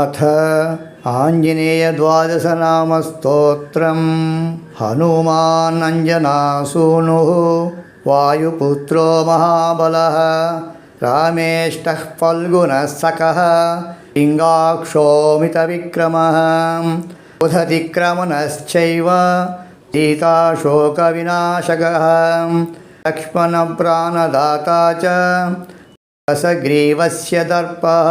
अथ आञ्जनेयद्वादशनामस्तोत्रं हनुमानञ्जनासूनुः वायुपुत्रो महाबलः रामेष्टः फल्गुनः सकः पिङ्गाक्षोमितविक्रमः उदतिक्रमणश्चैव सीताशोकविनाशकः लक्ष्मणप्राणदाता च रसग्रीवस्य दर्पः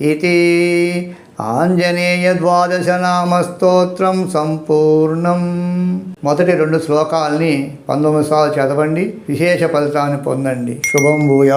ఇది ఆంజనేయ ద్వాదశనామ స్తోత్రం సంపూర్ణం మొదటి రెండు శ్లోకాల్ని పంతొమ్మిది సార్లు చదవండి విశేష ఫలితాన్ని పొందండి. శుభం భూయా